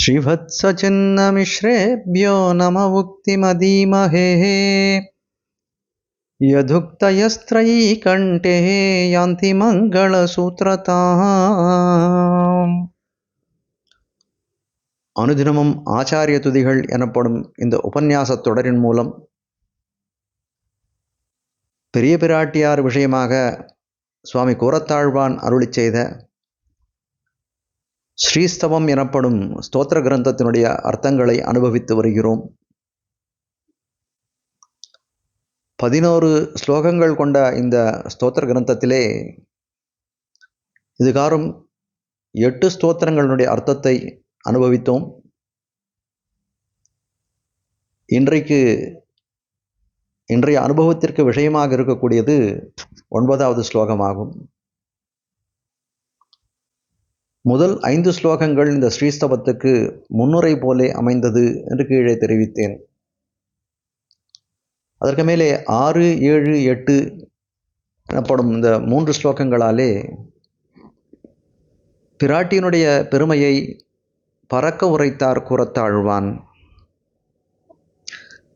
श्रीवत्सचिन्नमिश्रेभ्यो नम उक्तिमदीमहे यदुक्तयस्त्रयी कण्ठे यान्ति மங்களசூத்திரதாம் அனுதினமும் ஆச்சாரிய துதிகள் எனப்படும் இந்த உபன்யாசத் தொடரின் மூலம் பெரிய பிராட்டியார் விஷயமாக சுவாமி கூரத்தாழ்வான் அருளிச் செய்த ஸ்ரீஸ்தவம் எனப்படும் ஸ்தோத்திர கிரந்தத்தினுடைய அர்த்தங்களை அனுபவித்து வருகிறோம். பதினோரு ஸ்லோகங்கள் கொண்ட இந்த ஸ்தோத்திர கிரந்தத்திலே இதுகாரும் எட்டு ஸ்தோத்திரங்களுடைய அர்த்தத்தை அனுபவித்தோம். இன்றைக்கு இன்றைய அனுபவத்திற்கு விஷயமாக இருக்கக்கூடியது ஒன்பதாவது ஸ்லோகமாகும். முதல் ஐந்து ஸ்லோகங்கள் இந்த ஸ்ரீஸ்தவத்துக்கு முன்னுரை போலே அமைந்தது என்று கீழே தெரிவித்தேன். அதற்கு மேலே ஆறு ஏழு எட்டு எனப்படும் இந்த மூன்று ஸ்லோகங்களாலே பிராட்டியினுடைய பெருமையை பறக்க உரைத்தார் கூறத்தாழ்வான்.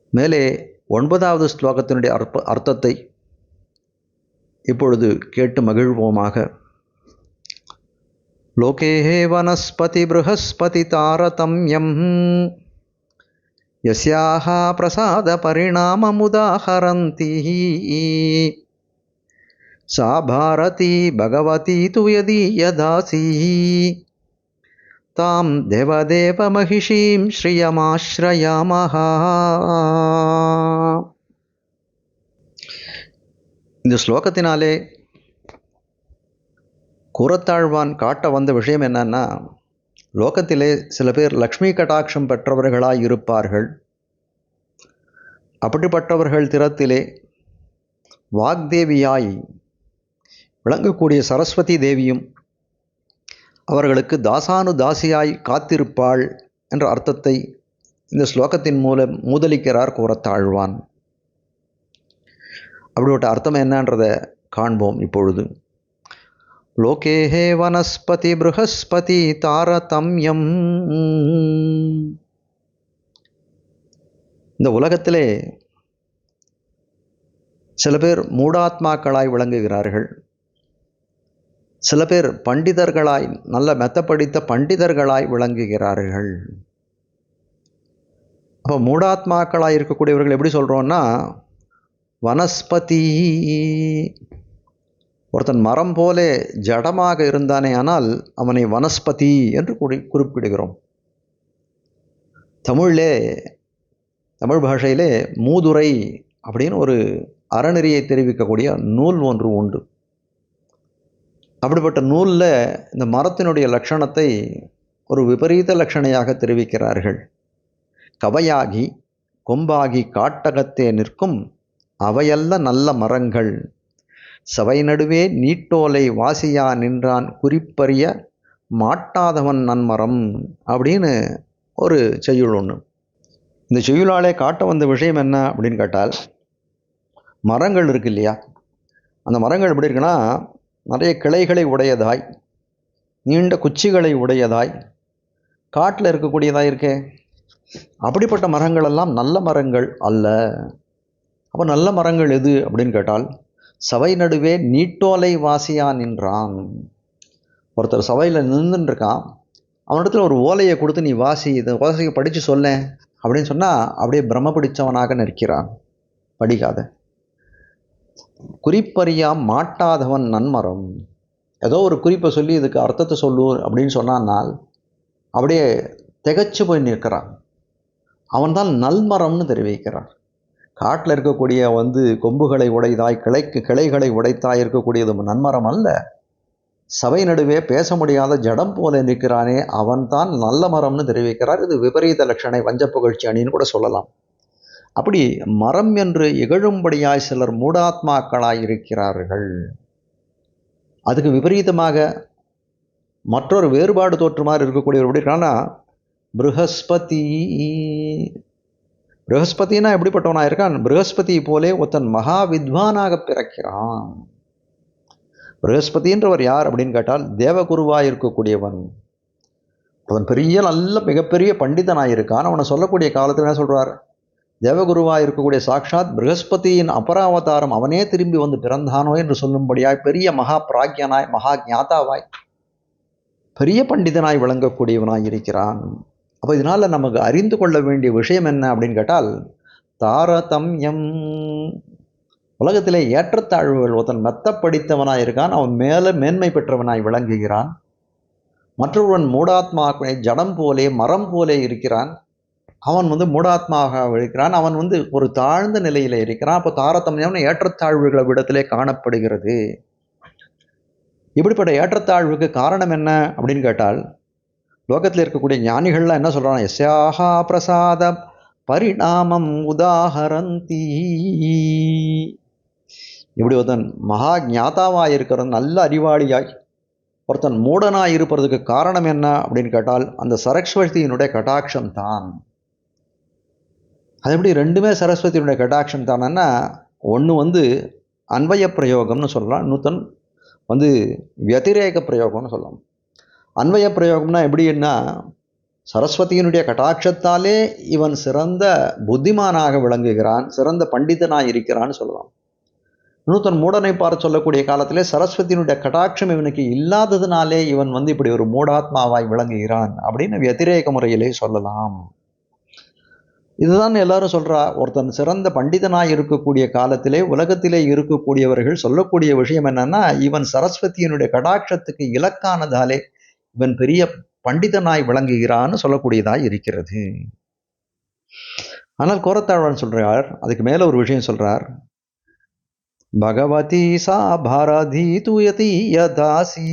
மேலே ஒன்பதாவது ஸ்லோகத்தினுடைய அர்ப்ப அர்த்தத்தை இப்பொழுது கேட்டு மகிழ்வோமாக. लोके वनस्पतिबृहस्पतितारतम्यं यस्याः प्रसादपरिणाममुदाहरन्ति सा भारती भगवती तु यदीयदासी तां देवदेवमहिषीं श्रियमाश्रयामः இந்த ஸ்லோகத்தினாலே கூறத்தாழ்வான் காட்ட வந்த விஷயம் என்னன்னா லோகத்திலே சில பேர் லக்ஷ்மி கடாட்சம் பெற்றவர்களாய் இருப்பார்கள். அப்படிப்பட்டவர்கள் திறத்திலே வாக்தேவியாய் விளங்கக்கூடிய சரஸ்வதி தேவியும் அவர்களுக்கு தாசானு தாசியாய் காத்திருப்பாள் என்ற அர்த்தத்தை இந்த ஸ்லோகத்தின் மூலம் மூதலிக்கிறார் கூறத்தாழ்வான். அப்படிப்பட்ட அர்த்தம் என்னன்றதை காண்போம் இப்பொழுது. லோகேஹே வனஸ்பதி ப்ருஹஸ்பதி தாரதம்யம் இந்த உலகத்திலே சில பேர் மூடாத்மாக்களாய் விளங்குகிறார்கள். சில பேர் பண்டிதர்களாய் நல்ல மெத்தப்படித்த பண்டிதர்களாய் விளங்குகிறார்கள். அப்போ மூடாத்மாக்களாய் இருக்கக்கூடியவர்கள் எப்படி சொல்கிறோன்னா வனஸ்பதி. ஒருத்தன் மரம் போலே ஜடமாக இருந்தானே ஆனால் அவனை வனஸ்பதி என்று குறி குறிப்பிடுகிறோம். தமிழிலே தமிழ் பாஷையிலே மூதுரை அப்படின்னு ஒரு அறநெறியை தெரிவிக்கக்கூடிய நூல் ஒன்று உண்டு. அப்படிப்பட்ட நூலில் இந்த மரத்தினுடைய லட்சணத்தை ஒரு விபரீத லட்சணையாக தெரிவிக்கிறார்கள். கவையாகி கொம்பாகி காட்டகத்தே நிற்கும் அவையல்ல நல்ல மரங்கள் சபை நடுவே நீட்டோலை வாசியா நின்றான் குறிப்பறிய மாட்டாதவன் நன்மரம் அப்படின்னு ஒரு செய்யுள் ஒன்று இந்த செய்யுளாலே காட்ட வந்த விஷயம் என்ன அப்படின்னு கேட்டால் மரங்கள் இருக்கு இல்லையா? அந்த மரங்கள் எப்படி இருக்குன்னா நிறைய கிளைகளை உடையதாய் நீண்ட குச்சிகளை உடையதாய் காட்டில் இருக்கக்கூடியதாக இருக்கே. அப்படிப்பட்ட மரங்கள் எல்லாம் நல்ல மரங்கள் அல்ல. அப்போ நல்ல மரங்கள் எது அப்படின்னு கேட்டால் சபை நடுவே நீட்டோலை வாசியா நின்றான். ஒருத்தர் சபையில் நின்றுருக்கான் அவனிடத்துல ஒரு ஓலையை கொடுத்து நீ வாசி இதை ஓசையை படித்து சொல்ல அப்படின்னு சொன்னால் அப்படியே பிரம்ம பிடிச்சவனாக நிற்கிறான். படிக்காத. குறிப்பறியா மாட்டாதவன் நன்மரம். ஏதோ ஒரு குறிப்பை சொல்லி இதுக்கு அர்த்தத்தை சொல்லு அப்படின்னு சொன்னானால் அப்படியே திகச்சு போய் நிற்கிறான். அவன்தான் நல்மரம்னு தெரிவிக்கிறான். காட்டில் இருக்கக்கூடிய வந்து கொம்புகளை உடைதாய் கிளைக்கு கிளைகளை உடைத்தாய் இருக்கக்கூடியது நன்மரம் அல்ல. சபை நடுவே பேச முடியாத ஜடம் போல நிற்கிறானே அவன்தான் நல்ல மரம்னு தெரிவிக்கிறார். இது விபரீத லட்சணை வஞ்ச புகழ்ச்சி அணின்னு கூட சொல்லலாம். அப்படி மரம் என்று இகழும்படியாய் சிலர் மூடாத்மாக்களாய் இருக்கிறார்கள். அதுக்கு விபரீதமாக மற்றொரு வேறுபாடு தோற்றுமாறு இருக்கக்கூடியவர் எப்படி இருக்கான்னா ப்ருஹஸ்பதி ப்ரகஸ்பதினா எப்படிப்பட்டவனா இருக்கான் ப்ரகஸ்பதி போலே ஒருத்தன் மகா வித்வானாக பிறக்கிறான் ப்ரகஸ்பதின்றவர் யார் அப்படின்னு கேட்டால் தேவகுருவாக இருக்கக்கூடியவன் அவன் பெரிய நல்ல மிகப்பெரிய பண்டிதனாக இருக்கான். அவனை சொல்லக்கூடிய காலத்தில் என்ன சொல்கிறார் தேவகுருவாக இருக்கக்கூடிய சாக்ஷாத் ப்ரகஸ்பதியின் அபராவதாரம் அவனே திரும்பி வந்து பிறந்தானோ என்று சொல்லும்படியாய் பெரிய மகா பிராக்யனாய் மகா ஞாதாவாய் பெரிய பண்டிதனாய் விளங்கக்கூடியவனாய் இருக்கிறான். அப்போ இதனால் நமக்கு அறிந்து கொள்ள வேண்டிய விஷயம் என்ன அப்படின்னு கேட்டால் தாரதம்யம். உலகத்திலே ஏற்றத்தாழ்வுகள் ஒருத்தன் மெத்த படித்தவனாய் இருக்கான் அவன் மேலே மேன்மை பெற்றவனாய் விளங்குகிறான். மற்றொருவன் மூடாத்மாக்களை ஜடம் போலே மரம் போலே இருக்கிறான். அவன் வந்து மூடாத்மாக இருக்கிறான். அவன் வந்து ஒரு தாழ்ந்த நிலையில் இருக்கிறான். அப்போ தாரதமியம் ஏற்றத்தாழ்வுகளை விடத்திலே காணப்படுகிறது. இப்படிப்பட்ட ஏற்றத்தாழ்வுக்கு காரணம் என்ன அப்படின்னு கேட்டால் லோகத்தில் இருக்கக்கூடிய ஞானிகள்லாம் என்ன சொல்கிறாங்க எஸ்யாஹா பிரசாத பரிணாமம் உதாகரந்தி இப்படி ஒருத்தன் மகா ஞாதாவாக இருக்கிறவன் நல்ல அறிவாளியாய் ஒருத்தன் மூடனாக இருப்பதற்கு காரணம் என்ன அப்படின்னு கேட்டால் அந்த சரஸ்வதியினுடைய கட்டாட்சம் தான். அது எப்படி ரெண்டுமே சரஸ்வதியினுடைய கட்டாட்சம் தானன்னா ஒன்று வந்து அன்வய பிரயோகம்னு சொல்லலாம் இன்னொருத்தன் வந்து வத்திரேக பிரயோகம்னு சொல்லலாம். அன்வய பிரயோகம்னா எப்படின்னா சரஸ்வதியினுடைய கட்டாட்சத்தாலே இவன் சிறந்த புத்திமானாக விளங்குகிறான் சிறந்த பண்டிதனாக இருக்கிறான்னு சொல்லலாம் நூத்தன் மூடனை பார்த்து சொல்லக்கூடிய காலத்திலே சரஸ்வதியினுடைய கட்டாட்சம் இவனுக்கு இல்லாததுனாலே இவன் வந்து இப்படி ஒரு மூடாத்மாவாய் விளங்குகிறான் அப்படின்னு வத்திரேக முறையிலே சொல்லலாம். இதுதான் எல்லாரும் சொல்றா ஒருத்தன் சிறந்த பண்டிதனாய் இருக்கக்கூடிய காலத்திலே உலகத்திலே இருக்கக்கூடியவர்கள் சொல்லக்கூடிய விஷயம் என்னன்னா இவன் சரஸ்வதியினுடைய கடாட்சத்துக்கு இலக்கானதாலே இவன் பெரிய பண்டிதனாய் விளங்குகிறான்னு சொல்லக்கூடியதாய் இருக்கிறது. ஆனால் கோரத்தாழ்வான் சொல்றார் அதுக்கு மேல ஒரு விஷயம் சொல்றார். பகவதி சா பாரதி தூயதி யதாசி.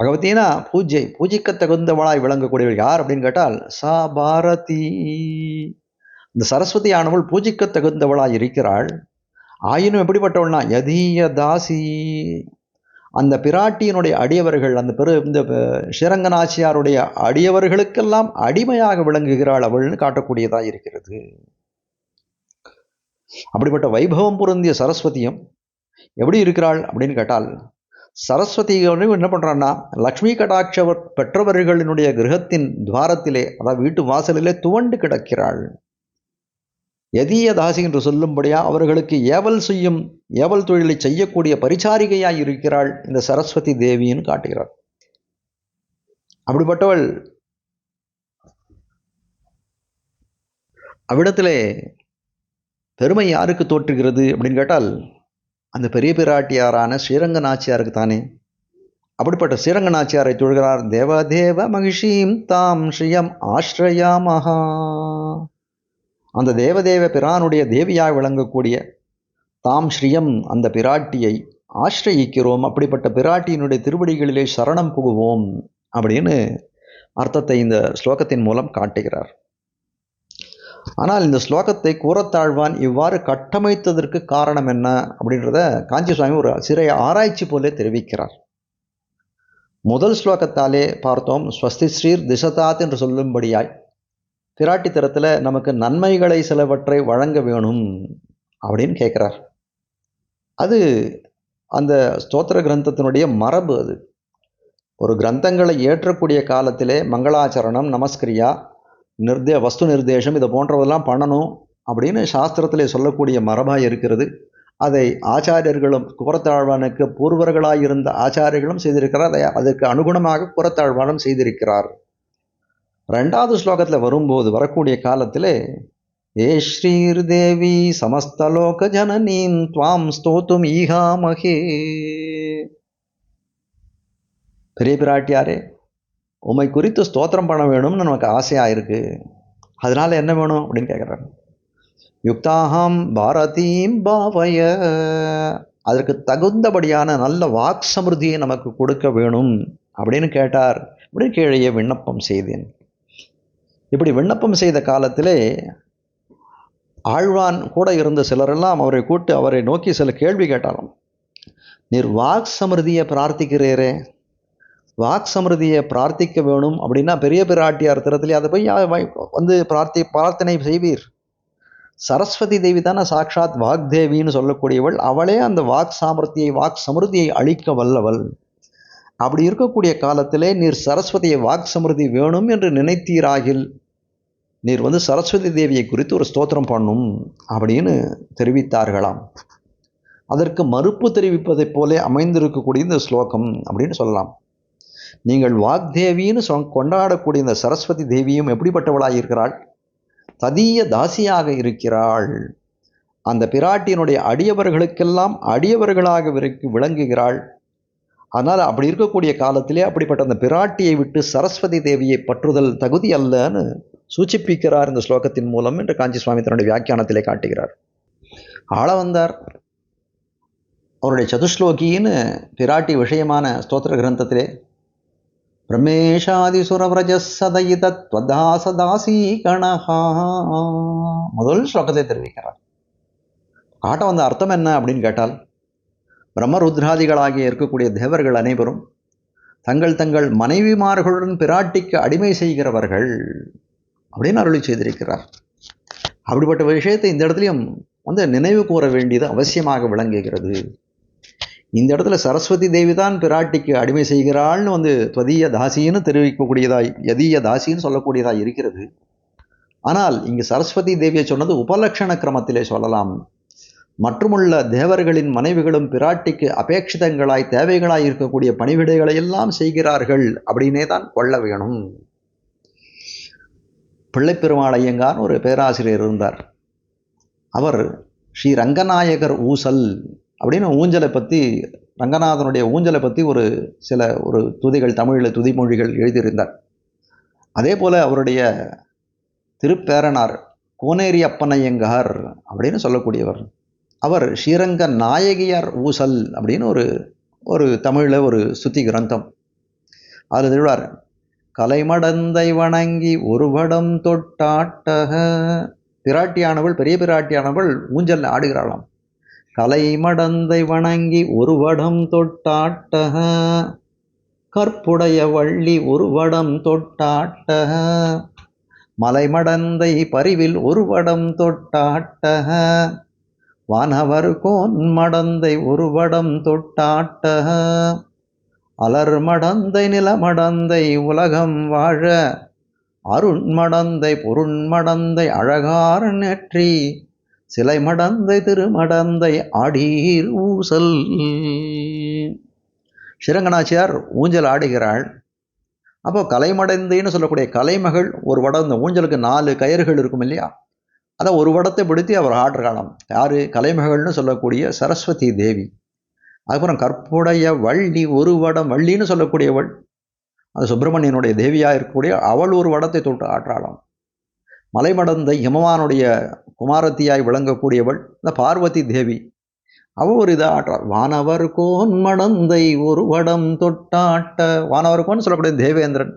பகவதினா பூஜை பூஜிக்க தகுந்தவளாய் விளங்கக்கூடியவள் யார் அப்படின்னு கேட்டால் சா பாரதி. இந்த சரஸ்வதி ஆனவள் பூஜிக்க தகுந்தவளாய் இருக்கிறாள். ஆயினும் எப்படிப்பட்டவள்னா யதீய தாசி அந்த பிராட்டியினுடைய அடியவர்கள் அந்த பெரு இந்த ஸ்ரீரங்கநாச்சியாருடைய அடியவர்களுக்கெல்லாம் அடிமையாக விளங்குகிறாள் அவள்னு காட்டக்கூடியதாக இருக்கிறது. அப்படிப்பட்ட வைபவம் பொருந்திய சரஸ்வதியும் எப்படி இருக்கிறாள்? அப்படின்னு கேட்டால் சரஸ்வதி என்ன பண்ணுறான்னா லக்ஷ்மி கடாட்ச பெற்றவர்களினுடைய கிரகத்தின் துவாரத்திலே அதாவது வீட்டு வாசலிலே துவண்டு கிடக்கிறாள். எதிய தாசி என்று சொல்லும்படியா அவர்களுக்கு ஏவல் செய்யும் ஏவல் தொழிலை செய்யக்கூடிய பரிச்சாரிகையாய் இருக்கிறாள் இந்த சரஸ்வதி தேவின்னு காட்டுகிறார். அப்படிப்பட்டவள் அவ்விடத்திலே பெருமை யாருக்கு தோற்றுகிறது அப்படின்னு கேட்டால் அந்த பெரிய பிராட்டியாரான ஸ்ரீரங்க நாச்சியாருக்கு தானே. அப்படிப்பட்ட ஸ்ரீரங்க நாச்சியாரை தொழுகிறார் தேவ தேவ மகிஷீம் தாம் ஸ்ரீயம் ஆஸ்ரயாமஹா அந்த தேவதேவ பிரானுடைய தேவியாக விளங்கக்கூடிய தாம் ஸ்ரீயம் அந்த பிராட்டியை ஆசிரயிக்கிறோம். அப்படிப்பட்ட பிராட்டியினுடைய திருவடிகளிலே சரணம் புகுவோம் அப்படின்னு அர்த்தத்தை இந்த ஸ்லோகத்தின் மூலம் காட்டுகிறார். ஆனால் இந்த ஸ்லோகத்தை கூறத்தாழ்வான் இவ்வாறு கட்டமைத்ததற்கு காரணம் என்ன அப்படின்றத காஞ்சி சுவாமி ஒரு சிறைய ஆராய்ச்சி போலே தெரிவிக்கிறார். முதல் ஸ்லோகத்தாலே பார்த்தோம் ஸ்வஸ்தி ஸ்ரீர் திசதாத் என்று சொல்லும்படியாய் திராட்டித்தரத்தில் நமக்கு நன்மைகளை சிலவற்றை வழங்க வேணும் அப்படின்னு கேட்குறார் அது அந்த ஸ்தோத்திர கிரந்தத்தினுடைய மரபு அது. ஒரு கிரந்தங்களை ஏற்றக்கூடிய காலத்திலே மங்களாச்சரணம் நமஸ்கிரியா நிர்தே வஸ்து நிர்தேசம் இதை போன்றதெல்லாம் பண்ணணும் அப்படின்னு சாஸ்திரத்திலே சொல்லக்கூடிய மரபாக இருக்கிறது. அதை ஆச்சாரியர்களும் குரத்தாழ்வானுக்கு பூர்வர்களாக இருந்த ஆச்சாரியர்களும் செய்திருக்கிறார். அதை அதற்கு அனுகுணமாக குரத்தாழ்வானும் செய்திருக்கிறார். ரெண்டாவது ஸ்லோகத்தில் வரும்போது வரக்கூடிய காலத்தில் ஏ ஸ்ரீர் தேவி சமஸ்தலோக ஜனனீம் துவாம் ஸ்தோத்தும் ஈகாமகே. பெரிய பிராட்டியாரே உமை குறித்து ஸ்தோத்திரம் பண்ண வேணும்னு நமக்கு ஆசையாக இருக்குது அதனால் என்ன வேணும் அப்படின்னு கேட்குறாங்க யுக்தாகம் பாரதீம் பாவய. அதற்கு தகுந்தபடியான நல்ல வாக் சமிருதியை நமக்கு கொடுக்க வேணும் அப்படின்னு கேட்டார். அப்படின்னு கீழே விண்ணப்பம் செய்தேன். இப்படி விண்ணப்பம் செய்த காலத்திலே ஆழ்வான் கூட இருந்த சிலரெல்லாம் அவரை கூட்டு அவரை நோக்கி சில கேள்வி கேட்டாலும் நீர் வாக் சமிருதியை பிரார்த்திக்கிறீரே? வாக் சமிருதியை பிரார்த்திக்க வேணும் அப்படின்னா பெரிய பிராட்டியார் திறத்திலே அதை போய் வந்து பிரார்த்தி பிரார்த்தனை செய்வீர். சரஸ்வதி தேவி தானே சாட்சாத் வாக்தேவின்னு சொல்லக்கூடியவள். அவளே அந்த வாக் சாமர்த்தியை வாக் சமிருதியை அழிக்க வல்லவள். அப்படி இருக்கக்கூடிய காலத்திலே நீர் சரஸ்வதியை வாக் சமிருதி வேணும் என்று நினைத்தீராகில் நீர் வந்து சரஸ்வதி தேவியை குறித்து ஒரு ஸ்தோத்திரம் பண்ணும் அப்படின்னு தெரிவித்தார்களாம். அதற்கு மறுப்பு தெரிவிப்பதைப் போலே அமைந்திருக்கக்கூடிய இந்த ஸ்லோகம் அப்படின்னு சொல்லலாம். நீங்கள் வாக்தேவின்னு சொ கொண்டாடக்கூடிய இந்த சரஸ்வதி தேவியும் எப்படிப்பட்டவளாக இருக்கிறாள்? ததிய தாசியாக இருக்கிறாள். அந்த பிராட்டியினுடைய அடியவர்களுக்கெல்லாம் அடியவர்களாக விளங்குகிறாள். அதனால் அப்படி இருக்கக்கூடிய காலத்திலே அப்படிப்பட்ட அந்த பிராட்டியை விட்டு சரஸ்வதி தேவியை பற்றுதல் தகுதி அல்லன்னு சூச்சிப்பிக்கிறார் இந்த ஸ்லோகத்தின் மூலம் என்று காஞ்சி சுவாமி தன்னுடைய வியாக்கியானத்திலே காட்டுகிறார். ஆள வந்தார். அவருடைய சதுஸ்லோகின்னு பிராட்டி விஷயமான ஸ்தோத்திர கிரந்தத்திலே பிரமேஷாதிசுரவிரஜசதயிதத்வதாசதாசி கணஹா முதல் ஸ்லோகத்தை தெரிவிக்கிறார். காட்ட வந்த அர்த்தம் என்ன அப்படின்னு கேட்டால் பிரம்மருத்ராதிகளாகிய இருக்கக்கூடிய தேவர்கள் அனைவரும் தங்கள் தங்கள் மனைவிமார்களுடன் பிராட்டிக்கு அடிமை செய்கிறவர்கள். அப்படின்னு அருளி செய்திருக்கிறார். அப்படிப்பட்ட விஷயத்தை இந்த இடத்துலையும் வந்து நினைவு கூற வேண்டியது அவசியமாக விளங்குகிறது. இந்த இடத்துல சரஸ்வதி தேவி தான் பிராட்டிக்கு அடிமை செய்கிறாள்னு வந்து துவதீய தாசின்னு தெரிவிக்கக்கூடியதாய் யதீய தாசின்னு சொல்லக்கூடியதாக இருக்கிறது. ஆனால் இங்கு சரஸ்வதி தேவியை சொன்னது உபலக்ஷண கிரமத்திலே சொல்லலாம். மற்றுமுள்ள தேவர்களின் மனைவிகளும் பிராட்டிக்கு அபேட்சிதங்களாய் தேவைகளாய் இருக்கக்கூடிய பணிவிடைகளை எல்லாம் செய்கிறார்கள் அப்படின்னே தான் கொள்ள வேணும். பிள்ளைப்பெருமாள் ஐயங்கார் ஒரு பேராசிரியர் இருந்தார். அவர் ஸ்ரீ ரங்கநாயகர் ஊசல் அப்படின்னு ஊஞ்சலை பற்றி ரங்கநாதனுடைய ஊஞ்சலை பற்றி ஒரு சில ஒரு துதிகள் தமிழில் துதிமொழிகள் எழுதியிருந்தார். அதே போல் அவருடைய திருப்பேரனார் கோனேரி அப்பனையங்கார் அப்படின்னு சொல்லக்கூடியவர். அவர் ஸ்ரீரங்க நாயகியார் ஊசல் அப்படின்னு ஒரு ஒரு தமிழில் ஒரு சுத்தி கிரந்தம். அதில் திருவார் கலைமடந்தை வணங்கி ஒருவடம் தொட்டாட்டக. பிராட்டியானவள் பெரிய பிராட்டியானவள் ஊஞ்சல் ஆடுகிறாளாம். கலைமடந்தை வணங்கி ஒருவடம் தொட்டாட்டக. கற்புடைய வள்ளி ஒருவடம் தொட்டாட்டக. மலைமடந்தை பரிவில் ஒருவடம் தொட்டாட்டக. வானவர் கோன் மடந்தை ஒருவடம் தொட்டாட்டக. அலர்மடந்தை நிலமடந்தை உலகம் வாழ அருண்மடந்தை பொருண்மடந்தை அழகார் நெற்றி சிலை மடந்தை திருமடந்தை ஆடீர் ஊசல். ஸ்ரீரங்கநாச்சியார் ஊஞ்சல் ஆடுகிறாள். அப்போ கலைமடந்தைன்னு சொல்லக்கூடிய கலைமகள் ஒரு வடம் இந்த ஊஞ்சலுக்கு நாலு கயிறுகள் இருக்கும் இல்லையா? அதை ஒரு வடத்தை பிடித்து அவர் ஆடுறாளாம். யார்? கலைமகள்னு சொல்லக்கூடிய சரஸ்வதி தேவி. அதுக்கப்புறம் கற்புடைய வள்ளி ஒரு வடம் வள்ளின்னு சொல்லக்கூடியவள் அது சுப்பிரமணியனுடைய தேவியாக இருக்கக்கூடிய அவள் ஒரு வடத்தை தொட்டு ஆற்றாளாம். மலைமடந்த ஹிமவானுடைய குமாரத்தியாய் விளங்கக்கூடியவள் இந்த பார்வதி தேவி அவ ஒரு இதை ஆற்றாள். வானவர் கோன் மடந்தை ஒரு வடம் தொட்டாட்ட வானவர் கோன் சொல்லக்கூடிய தேவேந்திரன்.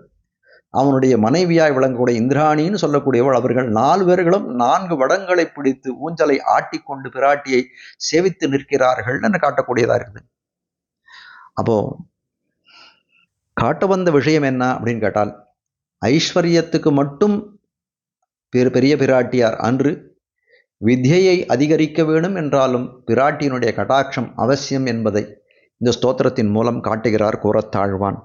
அவனுடைய மனைவியாய் விளங்கக்கூடிய இந்திராணின்னு சொல்லக்கூடியவள் அவர்கள் நாலு பேர்களும் நான்கு வடங்களை பிடித்து ஊஞ்சலை ஆட்டிக்கொண்டு பிராட்டியை சேவித்து நிற்கிறார்கள் என்று காட்டக்கூடியதாக இருக்குது. அப்போ காட்ட வந்த விஷயம் என்ன அப்படின்னு கேட்டால் ஐஸ்வர்யத்துக்கு மட்டும் பெரிய பிராட்டியார் அன்று வித்தியை அதிகரிக்க வேணும் என்றாலும் பிராட்டியினுடைய கட்டாட்சம் அவசியம் என்பதை இந்த ஸ்தோத்திரத்தின் மூலம் காட்டுகிறார் கூறத்தாழ்வான்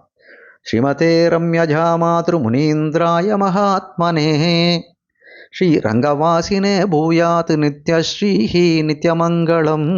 श्रीमते రమ్యజా మాతృమునీంద్రాయ महात्मने। श्रीरङ्गवासिने भूयात् नित्यश्रीः नित्यमङ्गलम्।